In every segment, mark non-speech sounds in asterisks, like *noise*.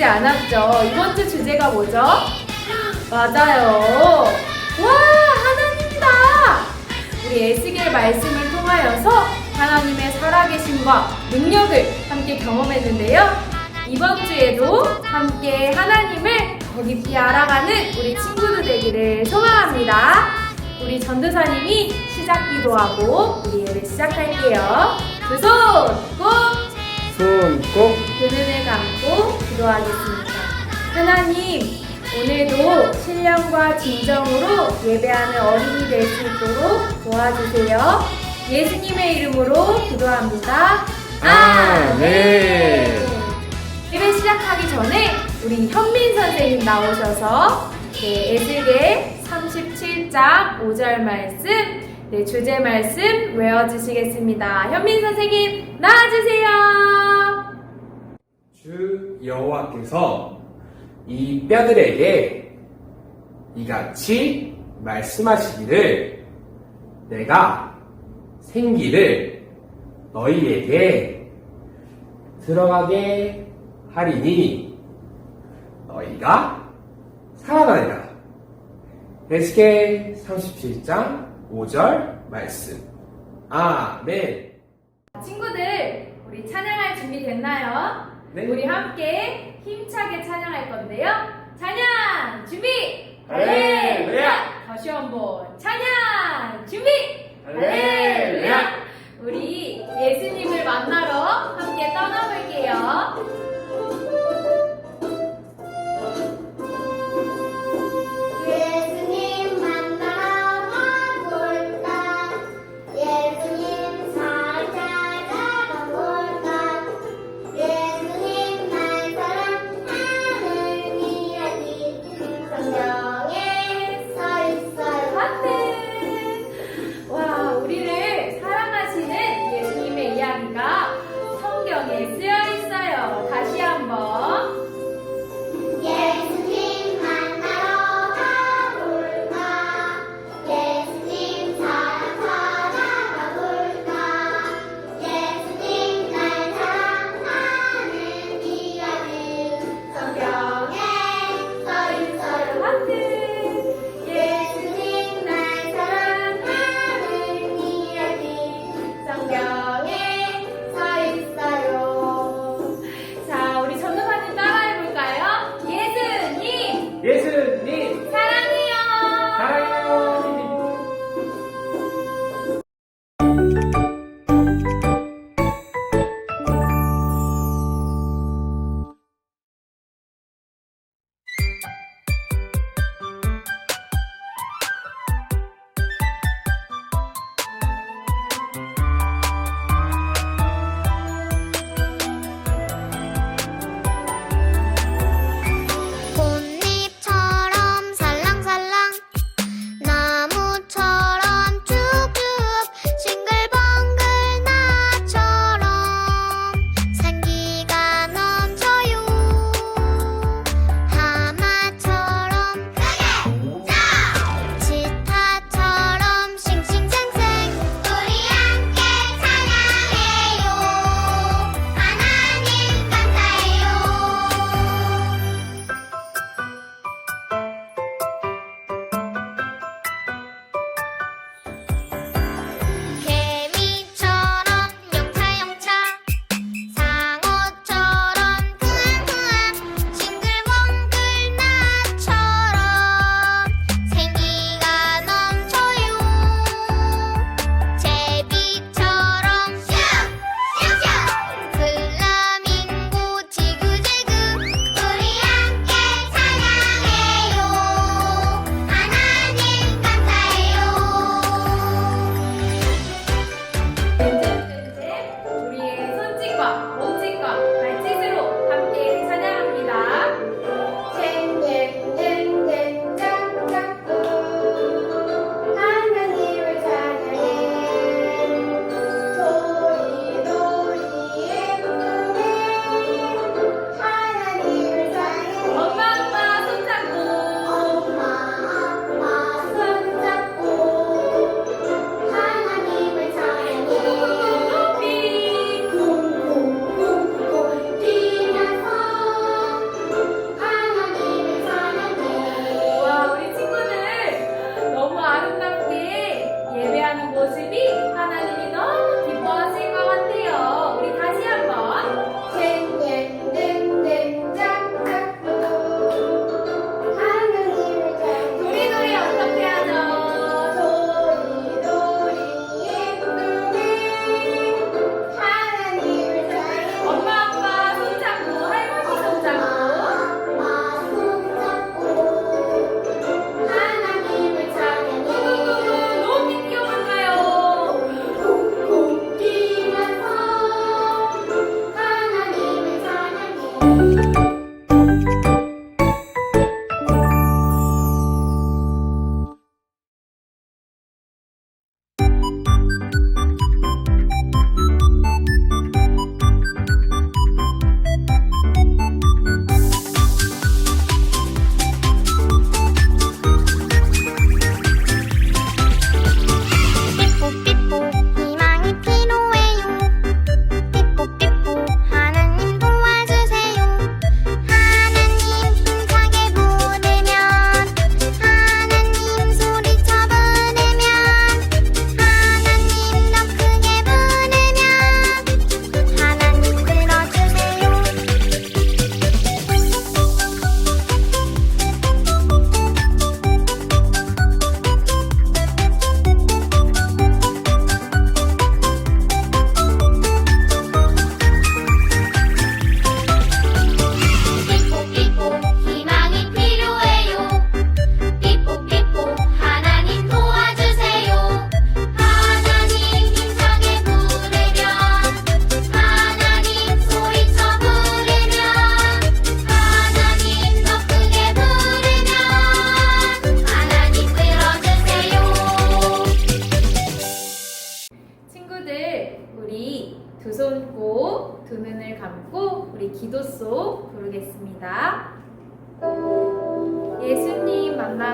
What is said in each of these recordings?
잊지 않았죠? 이번 주 주제가 뭐죠? 맞아요. 와, 하나님이다. 우리 에스겔 말씀을 통하여서 하나님의 살아계심과 능력을 함께 경험했는데요. 이번 주에도 함께 하나님을 더 깊이 알아가는 우리 친구들 되기를 소망합니다. 우리 전도사님이 시작 기도하고 우리 예배 시작할게요. 두 손 꼭 손 꼭 두 눈을 감고 기도하겠습니다. 하나님, 오늘도 신령과 진정으로 예배하는 어린이 될 수 있도록 도와주세요. 예수님의 이름으로 기도합니다. 아멘. 예배 시작하기 전에 우리 현민 선생님 나오셔서 네, 에스겔 37장 5절 말씀, 네, 주제 말씀 외워주시겠습니다. 현민 선생님 나와주세요. 주 여호와께서 이 뼈들에게 이같이 말씀하시기를 내가 생기를 너희에게 들어가게 하리니 너희가 살아나리라. 에스겔 37장 5절 말씀. 아멘. 친구들, 우리 찬양할 준비 됐나요? 네. 우리 함께 힘차게 찬양할 건데요. 찬양 준비! 할렐루야! 다시 한번 찬양 준비! 할렐루야! 우리 예수님을 만나러 함께 떠나볼게요.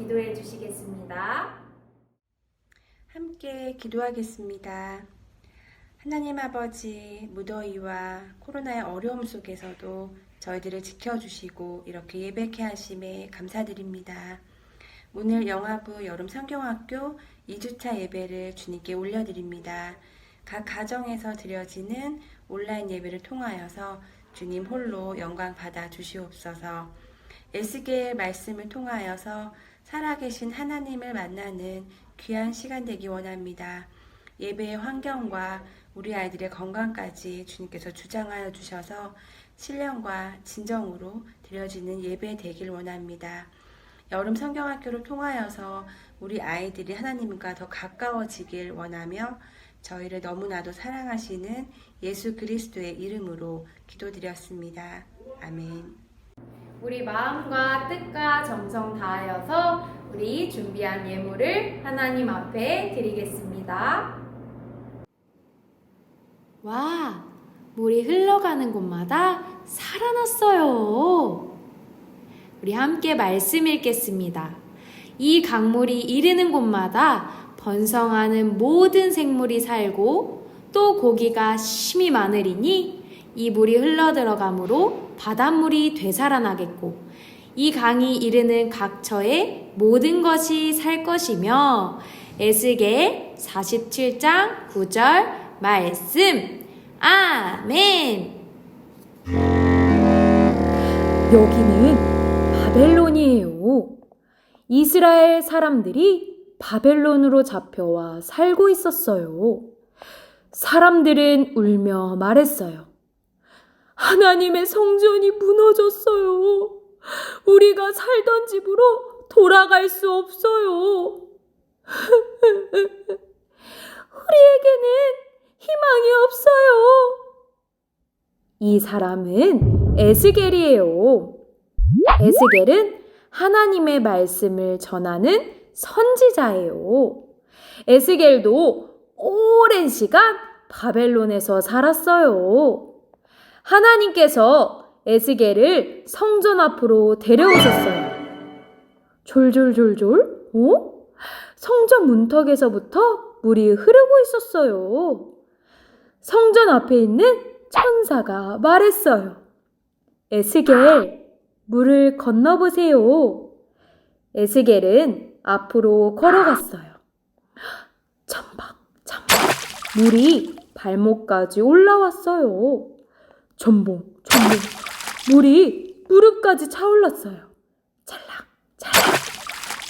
기도해 주시겠습니다. 함께 기도하겠습니다. 하나님 아버지, 무더위와 코로나의 어려움 속에서도 저희들을 지켜주시고 이렇게 예배케 하심에 감사드립니다. 오늘 영화부 여름 성경학교 2주차 예배를 주님께 올려드립니다. 각 가정에서 드려지는 온라인 예배를 통하여서 주님 홀로 영광 받아 주시옵소서. 에스겔 말씀을 통하여서 살아계신 하나님을 만나는 귀한 시간 되기 원합니다. 예배의 환경과 우리 아이들의 건강까지 주님께서 주장하여 주셔서 신령과 진정으로 드려지는 예배 되길 원합니다. 여름 성경학교를 통하여서 우리 아이들이 하나님과 더 가까워지길 원하며 저희를 너무나도 사랑하시는 예수 그리스도의 이름으로 기도드렸습니다. 아멘. 우리 마음과 뜻과 정성 다하여서 우리 준비한 예물을 하나님 앞에 드리겠습니다. 와, 물이 흘러가는 곳마다 살아났어요. 우리 함께 말씀 읽겠습니다. 이 강물이 이르는 곳마다 번성하는 모든 생물이 살고 또 고기가 심이 많으리니 이 물이 흘러 들어가므로 바닷물이 되살아나겠고 이 강이 이르는 각처에 모든 것이 살 것이며 에스겔 47장 9절 말씀 아멘 여기는 바벨론이에요. 이스라엘 사람들이 바벨론으로 잡혀와 살고 있었어요. 사람들은 울며 말했어요. 하나님의 성전이 무너졌어요. 우리가 살던 집으로 돌아갈 수 없어요. *laughs* 우리에게는 희망이 없어요. 이 사람은 에스겔이에요. 에스겔은 하나님의 말씀을 전하는 선지자예요. 에스겔도 오랜 시간 바벨론에서 살았어요. 하나님께서 에스겔을 성전 앞으로 데려오셨어요. 졸졸졸졸? 어? 성전 문턱에서부터 물이 흐르고 있었어요. 성전 앞에 있는 천사가 말했어요. 에스겔, 물을 건너보세요. 에스겔은 앞으로 걸어갔어요. *gasps* 천박, 천박. 물이 발목까지 올라왔어요. 전봉, 전봉. 물이 무릎까지 차올랐어요. 찰랑, 찰랑.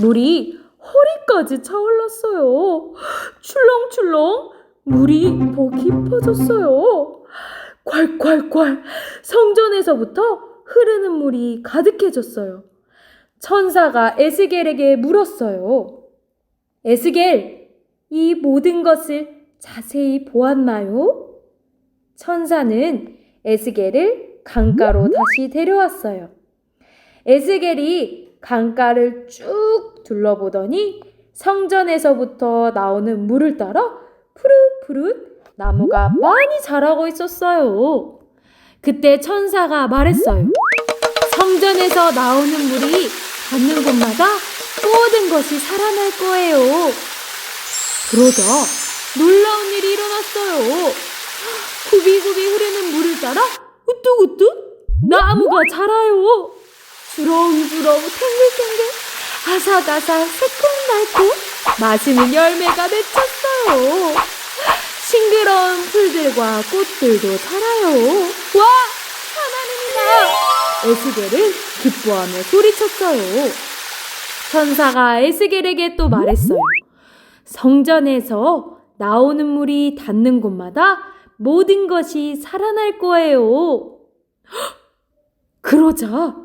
물이 허리까지 차올랐어요. 출렁출렁. 물이 더 깊어졌어요. 콸콸콸. 성전에서부터 흐르는 물이 가득해졌어요. 천사가 에스겔에게 물었어요. 에스겔, 이 모든 것을 자세히 보았나요? 천사는 에스겔을 강가로 다시 데려왔어요. 에스겔이 강가를 쭉 둘러보더니 성전에서부터 나오는 물을 따라 푸릇푸릇 나무가 많이 자라고 있었어요. 그때 천사가 말했어요. 성전에서 나오는 물이 닿는 곳마다 모든 것이 살아날 거예요. 그러자 놀라운 일이 일어났어요. 굽이굽이 흐르는 물을 따라 우뚝우뚝 나무가 자라요. 주렁주렁 탱글탱글 아삭아삭 새콤달콤 맛있는 열매가 맺혔어요. 싱그러운 풀들과 꽃들도 자라요. 와! 하나님이다! 에스겔은 기뻐하며 소리쳤어요. 천사가 에스겔에게 또 말했어요. 성전에서 나오는 물이 닿는 곳마다 모든 것이 살아날 거예요. *gasps* 그러자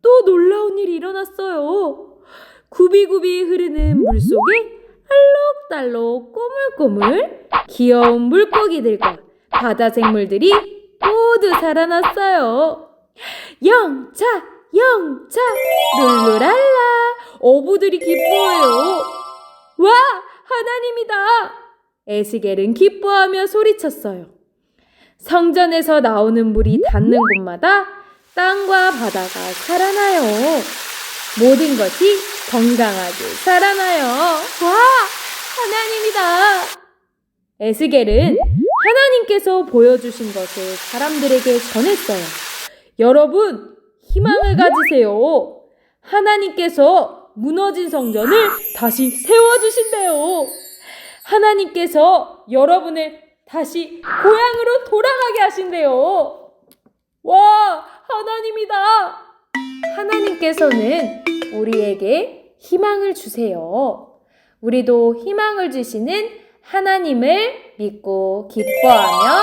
또 놀라운 일이 일어났어요. 굽이굽이 흐르는 물 속에 알록달록 꼬물꼬물 귀여운 물고기들과 바다 생물들이 모두 살아났어요. 영차, 영차, 룰루랄라. 어부들이 기뻐해요. 와, 하나님이다. 에스겔은 기뻐하며 소리쳤어요. 성전에서 나오는 물이 닿는 곳마다 땅과 바다가 살아나요. 모든 것이 건강하게 살아나요. 와, 하나님이다. 에스겔은 하나님께서 보여주신 것을 사람들에게 전했어요. 여러분, 희망을 가지세요. 하나님께서 무너진 성전을 다시 세워주신대요. 하나님께서 여러분을 다시 고향으로 돌아가게 하신대요. 와, 하나님이다. 하나님께서는 우리에게 희망을 주세요. 우리도 희망을 주시는 하나님을 믿고 기뻐하며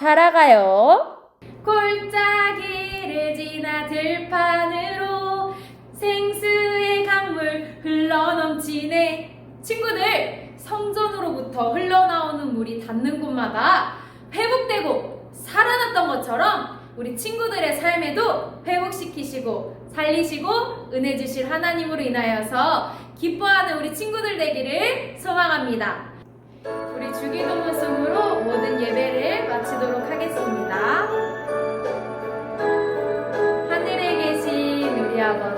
살아가요. 골짜기를 지나 들판으로 생수의 강물 흘러 넘치네 친구들 성전으로부터 흘러나오는 물이 닿는 곳마다 회복되고 살아났던 것처럼 우리 친구들의 삶에도 회복시키시고 살리시고 은혜 주실 하나님으로 인하여서 기뻐하는 우리 친구들 되기를 소망합니다. 우리 주기도문颂으로 모든 예배를 마치도록 하겠습니다. 하늘에 계신 우리 아버지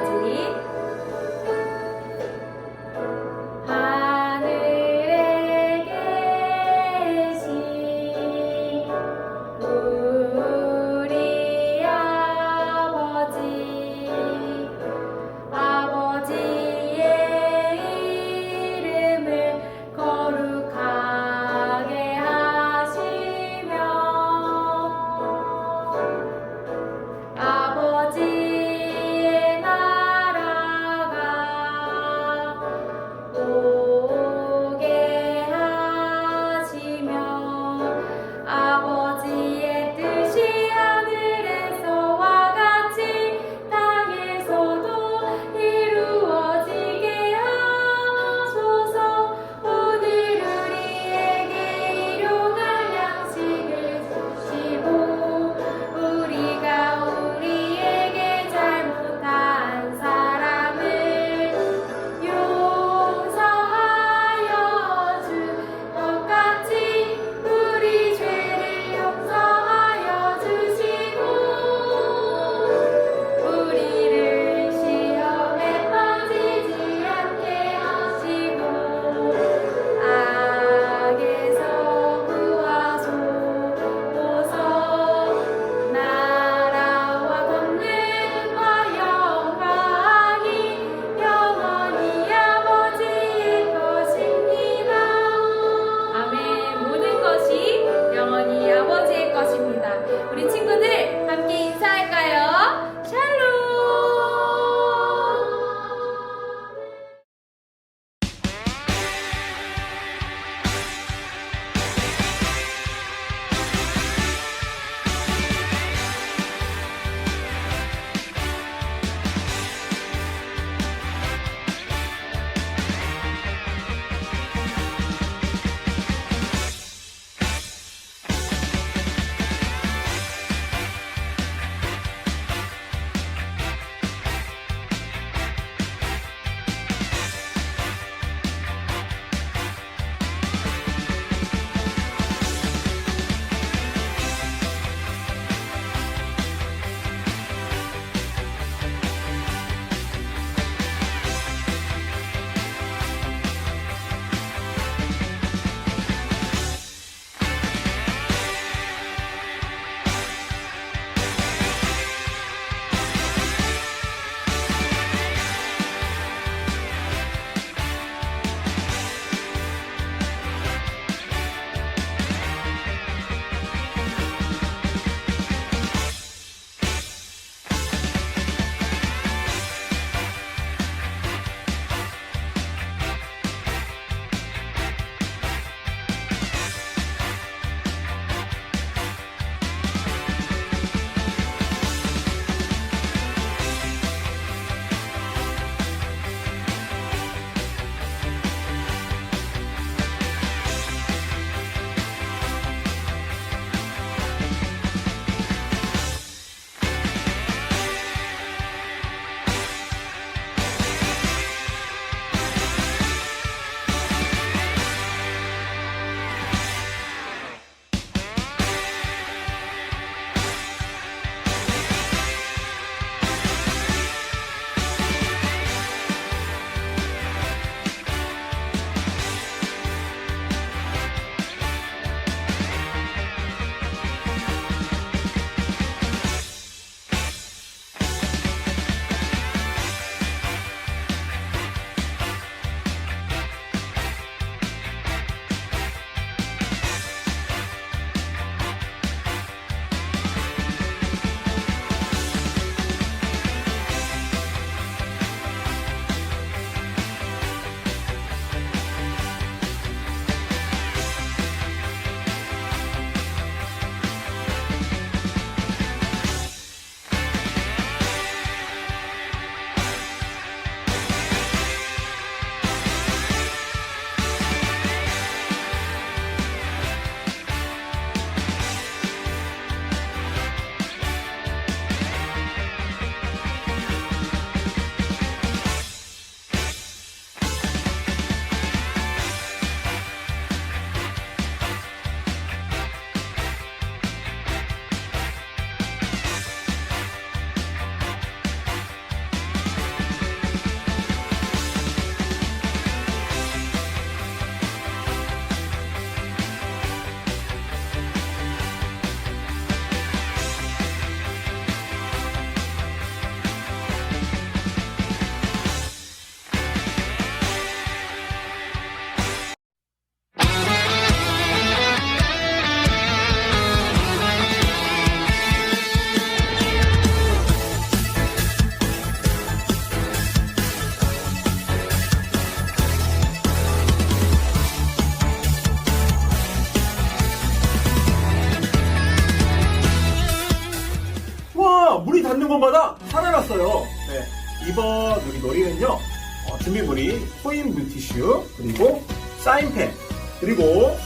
곳마다 살아났어요. 네, 이번 우리 놀이는요, 어, 준비물이 코인 물티슈, 그리고 사인펜, 그리고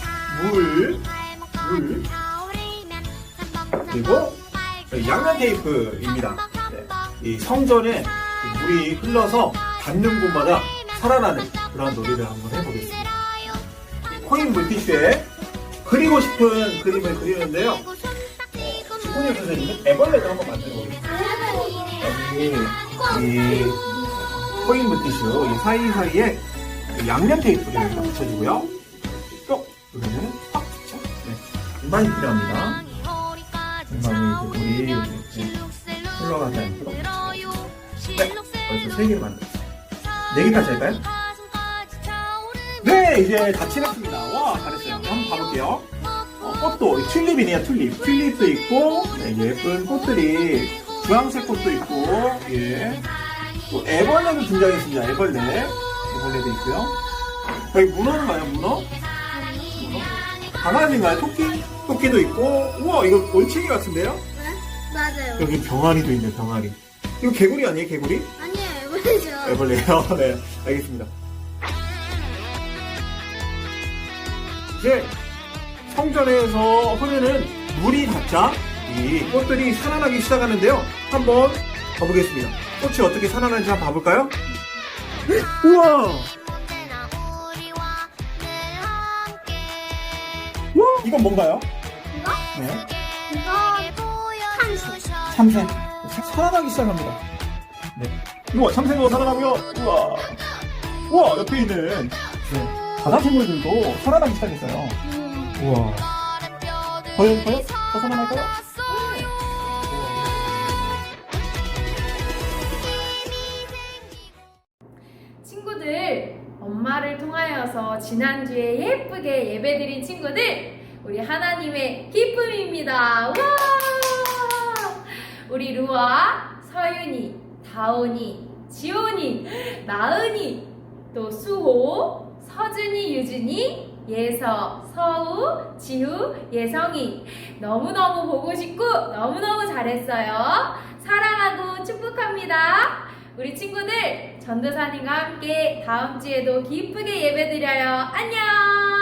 물, 물, 그리고 양면 테이프입니다. 네, 이 성전에 이 물이 흘러서 닿는 곳마다 살아나는 그런 놀이를 한번 해보겠습니다. 이 코인 물티슈에 그리고 싶은 그림을 그리는데요. 시코니 선생님은 애벌레를 한번 만들어 보겠습니다. 이 코인 물티슈 이 사이사이에 이 양면 테이프를 붙여주고요. 또 여기는 꽉 붙여. 네. 공간이 필요합니다. 공간이 이렇게 물이 흘러가지 않도록. 네, 벌써 세 개를 만들었어요. 네 개까지 할까요? 네, 이제 다 칠했습니다. 와, 잘했어요. 한번 봐볼게요. 어, 꽃도 튤립이네요, 튤립. 튤립도 있고 네, 예쁜 꽃들이 주황색 꽃도 있고 예. 또 애벌레도 등장했습니다. 애벌레. 애벌레도 있고요. 여기 문어는 가요, 문어? 강아지인가요? 토끼? 토끼도 있고 우와, 이거 올챙이 같은데요? 맞아요. 여기 병아리도 있네, 병아리. 이거 개구리 아니에요, 개구리? 아니에요, 애벌레죠. 애벌레요. *laughs* 네, 알겠습니다. 이제 성전에서 흐르는 물이 닿자 이 꽃들이 살아나기 시작하는데요. 한번 가보겠습니다. 꽃이 어떻게 살아나는지 한번 봐볼까요? 우와! 우와! 이건 뭔가요? 이거? 네. 이거 한식. 참새. 살아나기 시작합니다. 네. 우와, 참새도 살아나고요. 우와. 우와, 옆에 있는 네, 바다 생물들도 살아나기 시작했어요. 우와. 과연, 과연? 더 살아날까요? 통하여서 지난주에 예쁘게 예배드린 친구들, 우리 하나님의 기쁨입니다. 와! 우리 루아, 서윤이, 다온이, 지온이, 나은이, 또 수호, 서준이, 유준이, 예서, 서우, 지우, 예성이 너무너무 보고 싶고 너무너무 잘했어요. 사랑하고 축복합니다. 우리 친구들 전도사님과 함께 다음 주에도 기쁘게 예배드려요. 안녕!